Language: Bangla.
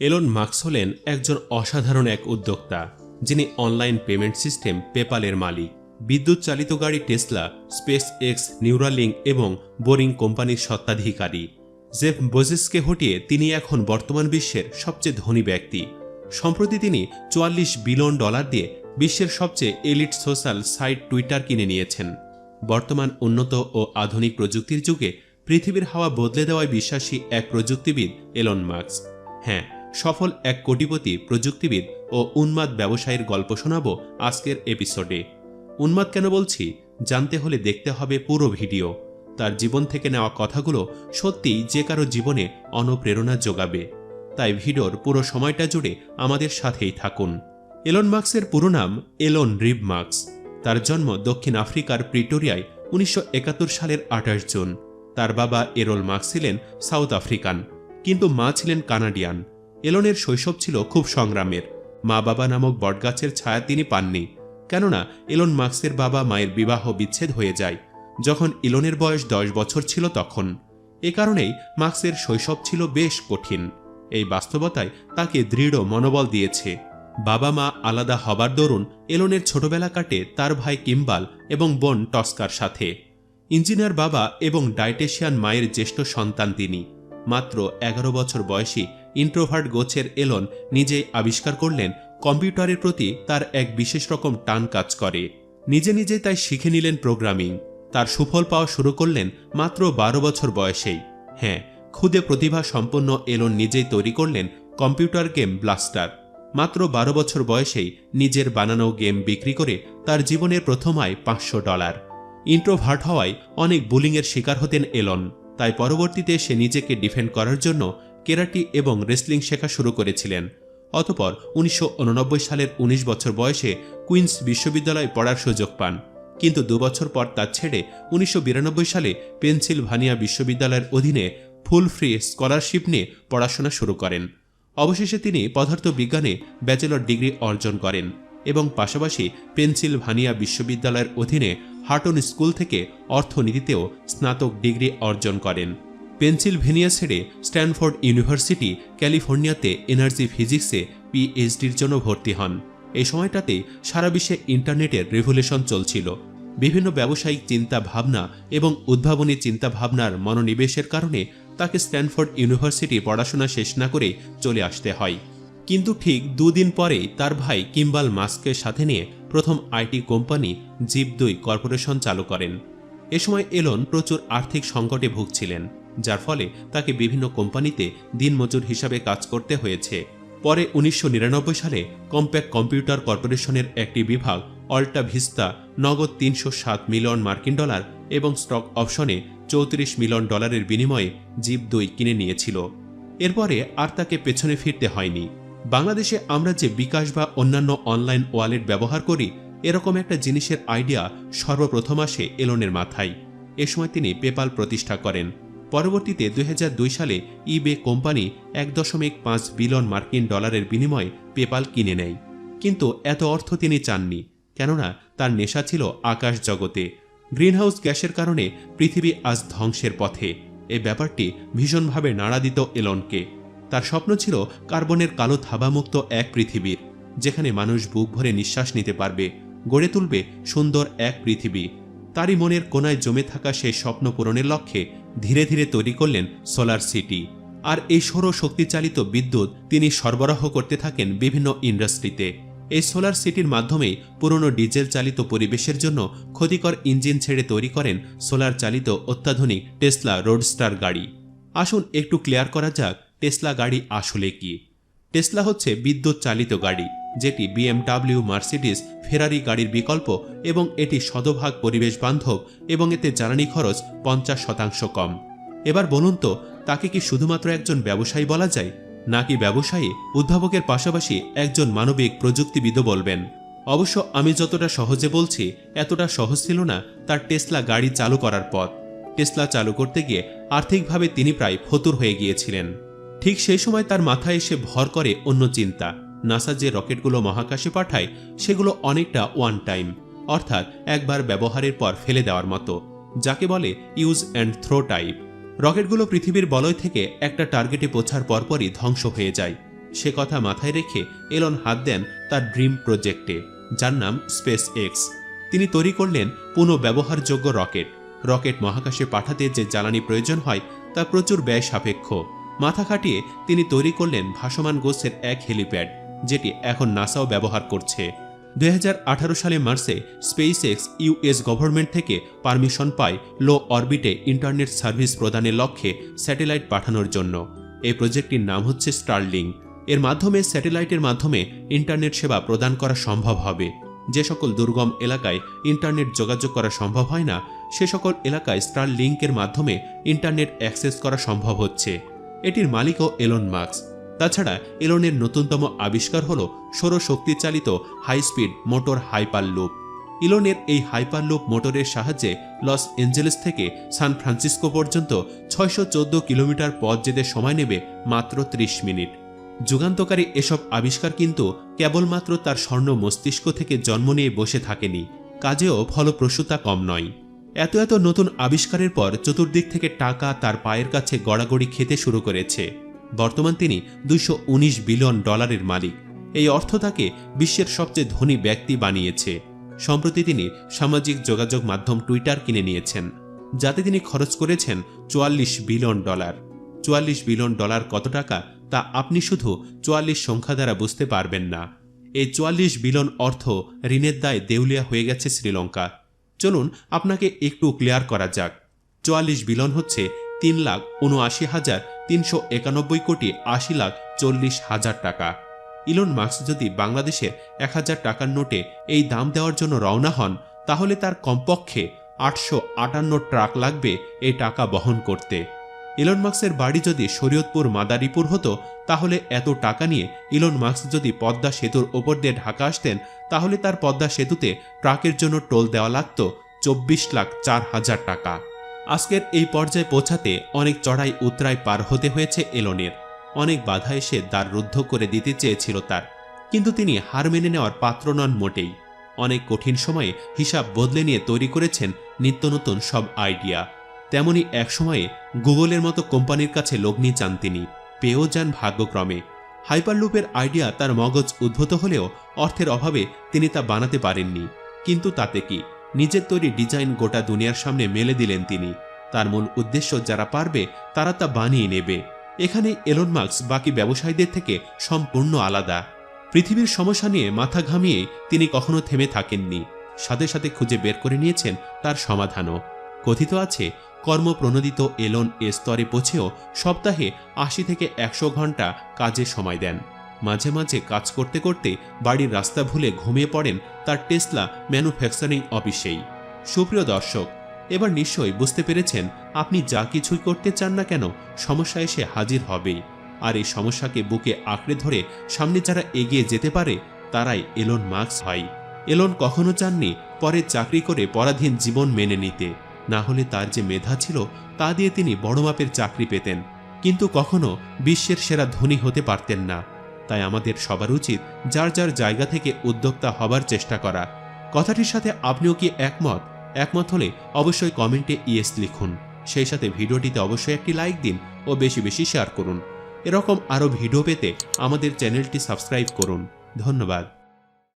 এলন মার্কস হলেন একজন অসাধারণ এক উদ্যোক্তা, যিনি অনলাইন পেমেন্ট সিস্টেম পেপালের মালিক। বিদ্যুৎ চালিত গাড়ি টেসলা স্পেস এক্স নিউরালিং এবং বোরিং কোম্পানির সত্ত্বাধিকারী জেফ বোজেসকে হটিয়ে তিনি এখন বর্তমান বিশ্বের সবচেয়ে ধনী ব্যক্তি। সম্প্রতি তিনি চুয়াল্লিশ বিলিয়ন ডলার দিয়ে বিশ্বের সবচেয়ে এলিট সোশ্যাল সাইট টুইটার কিনে নিয়েছেন। বর্তমান উন্নত ও আধুনিক প্রযুক্তির যুগে পৃথিবীর হাওয়া বদলে দেওয়ায় বিশ্বাসী এক প্রযুক্তিবিদ এলন মার্কস। হ্যাঁ সফল এক কোটিপতি, প্রযুক্তিবিদ ও উন্মাদ ব্যবসায়ীর গল্প শোনাব আজকের এপিসোডে। উন্মাদ কেন বলছি? জানতে হলে দেখতে হবে পুরো ভিডিও। তার জীবন থেকে নেওয়া কথাগুলো সত্যিই যে কারও জীবনে অনুপ্রেরণা যোগাবে। তাই ভিডিওর পুরো সময়টা জুড়ে আমাদের সাথেই থাকুন। এলন মার্কসের পুরো নাম এলন রিব মার্কস তার জন্ম দক্ষিণ আফ্রিকার প্রিটোরিয়ায় উনিশশো একাত্তর সালের আঠাশ জুন। তার বাবা এরোল মার্কস ছিলেন সাউথ আফ্রিকান, কিন্তু মা ছিলেন কানাডিয়ান। এলনের শৈশব ছিল খুব সংগ্রামের। মা বাবা নামক বটগাছের ছায়া তিনি পাননি। কেননা, এলন মার্কসের বাবা মায়ের বিবাহ বিচ্ছেদ হয়ে যায়, যখন ইলনের বয়স দশ বছর ছিল তখন। এ কারণেই মার্কসের শৈশব ছিল বেশ কঠিন। এই বাস্তবতায় তাকে দৃঢ় মনোবল দিয়েছে। বাবা মা আলাদা হবার দরুন এলনের ছোটবেলা কাটে তার ভাই কিম্বাল এবং বোন টস্কার সাথে। ইঞ্জিনিয়ার বাবা এবং ডায়েটেশিয়ান মায়ের জ্যেষ্ঠ সন্তান তিনি। মাত্র এগারো বছর বয়সী ইন্ট্রোভার্ট গোছের এলন নিজেই আবিষ্কার করলেন কম্পিউটারের প্রতি তার এক বিশেষ রকম টান কাজ করে। নিজে নিজে তাই শিখে নিলেন প্রোগ্রামিং। তার সুফল পাওয়া শুরু করলেন মাত্র বারো বছর বয়সেই। হ্যাঁ খুদে প্রতিভা সম্পন্ন এলন নিজেই তৈরি করলেন কম্পিউটার গেম ব্লাস্টার। মাত্র বারো বছর বয়সেই নিজের বানানো গেম বিক্রি করে তার জীবনের প্রথম আয় পাঁচশো ডলার। ইন্ট্রোভার্ট হওয়ায় অনেক বুলিংয়ের শিকার হতেন এলন। তাই পরবর্তীতে সে নিজেকে ডিফেন্ড করার জন্য কেরাটি এবং রেসলিং শেখা শুরু করেছিলেন। অতপর উনিশশো উননব্বই সালের ১৯ বছর বয়সে কুইন্স বিশ্ববিদ্যালয়ে পড়ার সুযোগ পান। কিন্তু দুবছর পর তা ছেড়ে উনিশশো বিরানব্বই সালে পেনসিলভানিয়া বিশ্ববিদ্যালয়ের অধীনে ফুল ফ্রি স্কলারশিপ নিয়ে পড়াশোনা শুরু করেন। অবশেষে তিনি পদার্থবিজ্ঞানে ব্যাচেলর ডিগ্রি অর্জন করেন এবং পাশাপাশি পেনসিলভানিয়া বিশ্ববিদ্যালয়ের অধীনে হার্টন স্কুল থেকে অর্থনীতিতেও স্নাতক ডিগ্রি অর্জন করেন। পেনসিলভেনিয়া ছেড়ে স্ট্যানফোর্ড ইউনিভার্সিটি, ক্যালিফোর্নিয়াতে এনার্জি ফিজিক্সে পিএইচডির জন্য ভর্তি হন। এই সময়টাতে সারা বিশ্বে ইন্টারনেটের রেভুলেশন চলছিল। বিভিন্ন ব্যবসায়িক চিন্তা ভাবনা এবং উদ্ভাবনী চিন্তা ভাবনার মনোনিবেশের কারণে তাকে স্ট্যানফোর্ড ইউনিভার্সিটি পড়াশোনা শেষ না করে চলে আসতে হয়। কিন্তু ঠিক দুদিন পরেই তার ভাই কিম্বাল মাস্কের সাথে নিয়ে প্রথম আইটি কোম্পানি জিপ দুই কর্পোরেশন চালু করেন। এ সময় এলন প্রচুর আর্থিক সংকটে ভুগছিলেন। যার ফলে তাকে বিভিন্ন কোম্পানিতে দিনমজুর হিসাবে কাজ করতে হয়েছে। পরে উনিশশো নিরানব্বই সালে কম্প্যাক্ট কম্পিউটার কর্পোরেশনের একটি বিভাগ অল্টা ভিস্তা নগদ তিনশো সাত মিলিয়ন মার্কিন ডলার এবং স্টক অপশনে চৌত্রিশ মিলিয়ন ডলারের বিনিময়ে জিপ দুই কিনে নিয়েছিল। এরপরে আর তাকে পেছনে ফিরতে হয়নি। বাংলাদেশে আমরা যে বিকাশ বা অন্যান্য অনলাইন ওয়ালেট ব্যবহার করি, এরকম একটা জিনিসের আইডিয়া সর্বপ্রথম আসে এলনের মাথায়। এ সময় তিনি পেপাল প্রতিষ্ঠা করেন। পরবর্তীতে দুই হাজার দুই সালে ইবে কোম্পানি এক দশমিক পাঁচ বিলিয়ন মার্কিন ডলারের বিনিময়ে পেপাল কিনে নেয়। কিন্তু এত অর্থ তিনি চাননি, কেননা তার নেশা ছিল আকাশ জগতে। গ্রিনহাউস গ্যাসের কারণে পৃথিবী আজ ধ্বংসের পথে। এ ব্যাপারটি ভীষণভাবে নাড়া দিত এলনকে। তার স্বপ্ন ছিল কার্বনের কালো থাবামুক্ত এক পৃথিবীর, যেখানে মানুষ বুক ভরে নিঃশ্বাস নিতে পারবে, গড়ে তুলবে সুন্দর এক পৃথিবী। তারই মনের কোনায় জমে থাকা সেই স্বপ্ন পূরণের লক্ষ্যে ধীরে ধীরে তৈরি করলেন সোলার সিটি। আর এই সৌর শক্তিচালিত বিদ্যুৎ তিনি সরবরাহ করতে থাকেন বিভিন্ন ইন্ডাস্ট্রিতে। এই সোলার সিটির মাধ্যমেই পুরনো ডিজেল চালিত পরিবেশের জন্য ক্ষতিকর ইঞ্জিন ছেড়ে তৈরি করেন সোলার চালিত অত্যাধুনিক টেসলা রোডস্টার গাড়ি। আসুন একটু ক্লিয়ার করা যাক, টেসলা গাড়ি আসলে কি? টেসলা হচ্ছে বিদ্যুৎ চালিত গাড়ি। যেটি বিএমডাব্লিউ মার্সিডিস ফেরারি গাড়ির বিকল্প এবং এটি শতভাগ পরিবেশ বান্ধব এবং এতে জ্বালানি খরচ পঞ্চাশ শতাংশ কম। এবার বলুন তো, তাকে কি শুধুমাত্র একজন ব্যবসায়ী বলা যায়, নাকি ব্যবসায়ী উদ্ভাবকের পাশাপাশি একজন মানবিক প্রযুক্তিবিদও বলবেন? অবশ্য আমি যতটা সহজে বলছি, এতটা সহজ ছিল না তার টেসলা গাড়ি চালু করার পথ। টেসলা চালু করতে গিয়ে আর্থিকভাবে তিনি প্রায় ফতুর হয়ে গিয়েছিলেন। ঠিক সেই সময় তার মাথায় এসে ভর করে অন্য চিন্তা। নাসা যে রকেটগুলো মহাকাশে পাঠায়, সেগুলো অনেকটা ওয়ান টাইম অর্থাৎ একবার ব্যবহারের পর ফেলে দেওয়ার মতো, যাকে বলে ইউজ অ্যান্ড থ্রো টাইপ রকেটগুলো পৃথিবীর বলয় থেকে একটা টার্গেটে পৌঁছার পরপরই ধ্বংস হয়ে যায়। সে কথা মাথায় রেখে এলন হাত দেন তার ড্রিম প্রজেক্টে যার নাম স্পেস এক্স তিনি তৈরি করলেন পুনঃ ব্যবহারযোগ্য রকেট। রকেট মহাকাশে পাঠাতে যে জ্বালানি প্রয়োজন হয়, তা প্রচুর ব্যয় সাপেক্ষ। মাথা খাটিয়ে তিনি তৈরি করলেন ভাসমান গোছের এক হেলিপ্যাড যেটি এখন নাসাও ব্যবহার করছে। দু হাজার আঠারো সালে মার্চে স্পেস এক্স ইউএস গভর্নমেন্ট থেকে পারমিশন পায় লো অরবিটে ইন্টারনেট সার্ভিস প্রদানের লক্ষ্যে স্যাটেলাইট পাঠানোর জন্য। এই প্রজেক্টটির নাম হচ্ছে স্টারলিং। এর মাধ্যমে স্যাটেলাইটের মাধ্যমে ইন্টারনেট সেবা প্রদান করা সম্ভব হবে। যে সকল দুর্গম এলাকায় ইন্টারনেট যোগাযোগ করা সম্ভব হয় না, সে সকল এলাকায় স্টার লিঙ্কের মাধ্যমে ইন্টারনেট অ্যাক্সেস করা সম্ভব হচ্ছে। এটির মালিকও এলন মার্কস তাছাড়া এলনের নতুনতম আবিষ্কার হল সৌরশক্তি চালিত high speed motor hyperloop ইলনের এই হাইপার লুপ মোটরের সাহায্যে লস এঞ্জেলেস থেকে সান ফ্রান্সিসকো পর্যন্ত ছয়শো চোদ্দ কিলোমিটার পথ যেতে সময় নেবে মাত্র ৩০ মিনিট। যুগান্তকারী এসব আবিষ্কার কিন্তু কেবলমাত্র তার স্বর্ণ মস্তিষ্ক থেকে জন্ম নিয়ে বসে থাকেনি, কাজেও ফলপ্রসূতা কম নয়। এত এত নতুন আবিষ্কারের পর চতুর্দিক থেকে টাকা তার পায়ের কাছে গড়াগড়ি খেতে শুরু করেছে। বর্তমান তিনি উনিশ বিলিয়ন ডলারের মালিক। এই অর্থ তাকে বিশ্বের সবচেয়ে ধনী ব্যক্তি বানিয়েছে। সম্প্রতি তিনি সামাজিক যোগাযোগ মাধ্যম টুইটার কিনে নিয়েছেন, যাতে তিনি খরচ করেছেন চুয়াল্লিশ বিলিয়ন ডলার। চুয়াল্লিশ বিলিয়ন ডলার কত টাকা তা আপনি শুধু চুয়াল্লিশ সংখ্যা দ্বারা বুঝতে পারবেন না। এই চুয়াল্লিশ বিলিয়ন অর্থ ঋণের দায় দেউলিয়া হয়ে গেছে শ্রীলঙ্কা। চলুন আপনাকে একটু ক্লিয়ার করা যাক। চুয়াল্লিশ বিলিয়ন হচ্ছে তিন লাখ উনআশি হাজার তিনশো একানব্বই কোটি আশি লাখ চল্লিশ হাজার টাকা। ইলন মার্কস যদি বাংলাদেশের এক হাজার টাকার নোটে এই দাম দেওয়ার জন্য রওনা হন, তাহলে তার কমপক্ষে আটশো আটান্ন ট্রাক লাগবে এই টাকা বহন করতে। ইলন মার্কসের বাড়ি যদি শরীয়তপুর মাদারীপুর হতো, তাহলে এত টাকা নিয়ে ইলন মার্কস যদি পদ্মা সেতুর ওপর দিয়ে ঢাকা আসতেন, তাহলে তার পদ্মা সেতুতে ট্রাকের জন্য টোল দেওয়া লাগত চব্বিশ লাখ চার হাজার টাকা। আজকের এই পর্যায়ে পৌঁছাতে অনেক চড়াই উতরাই পার হতে হয়েছে এলনের। অনেক বাধা এসে দ্বার রুদ্ধ করে দিতে চেয়েছিল তার। কিন্তু তিনি হার মেনে নেওয়ার পাত্র নন মোটেই। অনেক কঠিন সময়ে হিসাব বদলে নিয়ে তৈরি করেছেন নিত্য নতুন সব আইডিয়া। তেমনি এক সময়ে গুগলের মতো কোম্পানির কাছে লগ্নি চান তিনি, পেয়েও যান ভাগ্যক্রমে। হাইপারলুপের আইডিয়া তার মগজ উদ্ভূত হলেও অর্থের অভাবে তিনি তা বানাতে পারেননি। কিন্তু তাতে কি? নিজের তৈরি ডিজাইন গোটা দুনিয়ার সামনে মেলে দিলেন তিনি। তার মূল উদ্দেশ্য যারা পারবে, তারা তা বানিয়ে নেবে। এখানে এলন মার্কস বাকি ব্যবসায়ীদের থেকে সম্পূর্ণ আলাদা। পৃথিবীর সমস্যা নিয়ে মাথা ঘামিয়ে তিনি কখনো থেমে থাকেননি। সাথে সাথে খুঁজে বের করে নিয়েছেন তার সমাধানও। কথিত আছে, কর্মপ্রণোদিত এলন এ স্তরে পৌঁছেও সপ্তাহে আশি থেকে একশো ঘণ্টা কাজে সময় দেন। মাঝে মাঝে কাজ করতে করতে বাড়ির রাস্তা ভুলে ঘুমিয়ে পড়েন তার টেসলা ম্যানুফ্যাকচারিং অফিসেই। সুপ্রিয় দর্শক, এবার নিশ্চয়ই বুঝতে পেরেছেন আপনি যা কিছুই করতে চান না কেন সমস্যা এসে হাজির হবেই আর এই সমস্যাকে বুকে আঁকড়ে ধরে সামনে যারা এগিয়ে যেতে পারে, তারাই এলন মার্কস হয় এলন কখনো চাননি পরে চাকরি করে পরাধীন জীবন মেনে নিতে। না হলে তার যে মেধা ছিল, তা দিয়ে তিনি বড় মাপের চাকরি পেতেন। কিন্তু কখনো বিশ্বের সেরা ধনী হতে পারতেন না। তাই আমাদের সবার উচিত যার যার জায়গা থেকে উদ্যোক্তা হবার চেষ্টা করা। কথাটির সাথে আপনিও কি একমত? একমত হলে অবশ্যই কমেন্টে ইয়েস লিখুন। সেই সাথে ভিডিওটিতে অবশ্যই একটি লাইক দিন ও বেশি বেশি শেয়ার করুন। এরকম আরও ভিডিও পেতে আমাদের চ্যানেলটি সাবস্ক্রাইব করুন। ধন্যবাদ।